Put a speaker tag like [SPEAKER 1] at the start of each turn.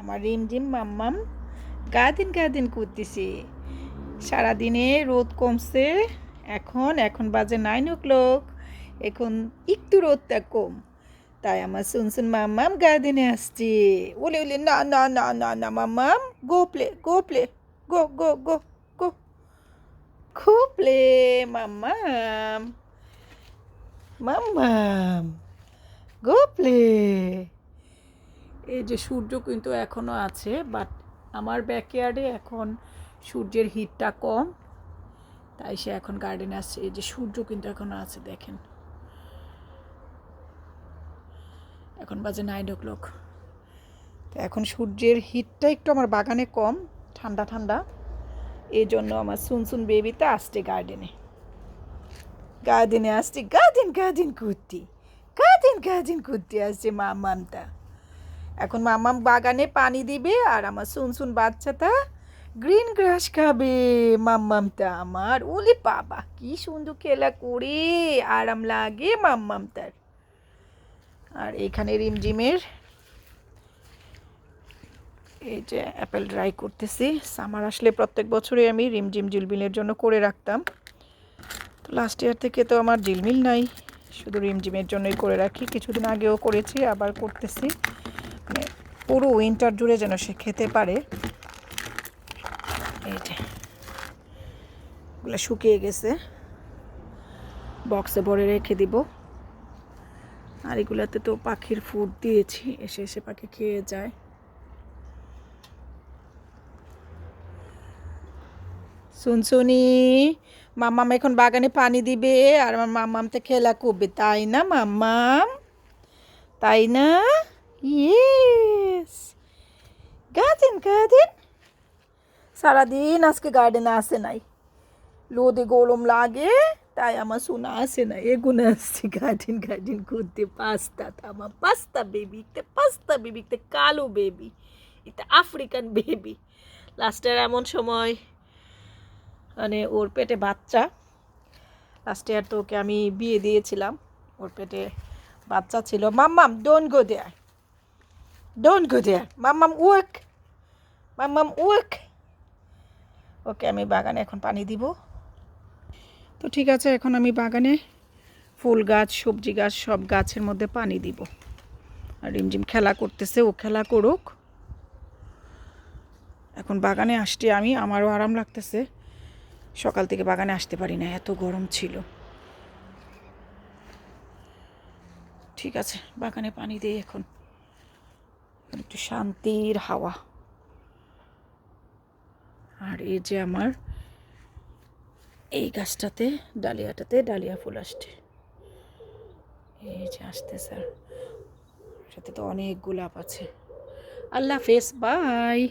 [SPEAKER 1] আমার রিমঝিম মাম্মাম গা দিন গা দিন করতেছি। সারাদিনে রোদ কমছে, এখন এখন বাজে নাইন ও ক্লক এখন একটু রোদটা কম। তাই আমার শুনশুন মাম্মাম গা দিনে আসছি। ওলে ওলে, না না না না না, Mammam go play go play go go go go go play Mammam. Mammam go play এই যে সূর্য কিন্তু এখনও আছে বাট আমার ব্যাকয়ার্ডে এখন সূর্যের হিটটা কম, তাই সে এখন গার্ডেনে আসছে। এই যে সূর্য কিন্তু এখনও আছে, দেখেন। এখন বাজে নাইন ও ক্লক তো এখন সূর্যের হিটটা একটু আমার বাগানে কম, ঠান্ডা ঠান্ডা। এই জন্য আমার সুনসুন বেবিতে আসছে গার্ডেনে গার্ডেনে আসছে গার্ডেন গার্ডেন করতে। গার্ডেন গার্ডেন করতে আসছে মা মামটা এখন মামাম বাগানে পানি দিবে আর আমার সুনসুন বাচ্চাটা গ্রিন গ্রাস খাবে। মাম্মামটা আমার, ওলে বাবা, কি সুন্দর খেলা করে, আরাম লাগে মাম্মামটার। আর এখানে রিমঝিমের এই যে অ্যাপেল ড্রাই করতেছি। সামার আসলে প্রত্যেক বছরই আমি রিমঝিম জিলমিলের জন্য করে রাখতাম। তো লাস্ট ইয়ার থেকে তো আমার জিলমিল নাই। শুধু রিমঝিমের জন্যই করে রাখি। কিছুদিন আগেও করেছি, আবার করতেছি। পুরো উইন্টার জুড়ে যেন সে খেতে পারে। এই যে, এগুলো শুকিয়ে গেছে। বক্সে ভরে রেখে দিব। আর এগুলাতে তো পাখির ফুড দিয়েছি, এসে এসে পাখি খেয়ে যায়। শুনশুনি, মাম্মাম এখন বাগানে পানি দিবে, আর আমার মাম্মামতে খেলা করবে, তাই না মাম্মাম? তাই না? ইয়েস গার্ডেন গার্ডেন সারাদিন আজকে গার্ডেনে আসে নাই। লোদে গরম লাগে, তাই আমার শোনা আসে না এগুলো আসছে গার্ডেন গার্ডেন করতে পাস্তা আমার পাস্তা বেবি একটা পাস্তা বেবি একটা কালো বেবি একটা আফ্রিকান বেবি লাস্টের এমন সময় মানে ওর পেটে বাচ্চা। লাস্ট ইয়ার তো ওকে আমি বিয়ে দিয়েছিলাম। ওর পেটে বাচ্চা ছিল। মাম্মাম don't go there don't go দেয়ার মাম্মাম ওয়ার্ক মাম্মাম ওয়ার্ক ওকে আমি বাগানে এখন পানি দিব। তো ঠিক আছে, এখন আমি বাগানে ফুল গাছ, সবজি গাছ, সব গাছের মধ্যে পানি দিব। আর রিমঝিম খেলা করতেছে, ও খেলা করুক। এখন বাগানে আসছি আমি, আমারও আরাম লাগতেছে। সকাল থেকে বাগানে আসতে পারি না, এত গরম ছিল। ঠিক আছে, বাগানে পানি দিই এখন। একটু শান্তির হাওয়া। আর এই যে আমার, এই গাছটাতে, ডালিয়াটাতে ডালিয়া ফুল আসছে। এই যে আসতে স্যার। সাথে তো অনেক গোলাপ আছে। আল্লাহ হাফেজ, বাই।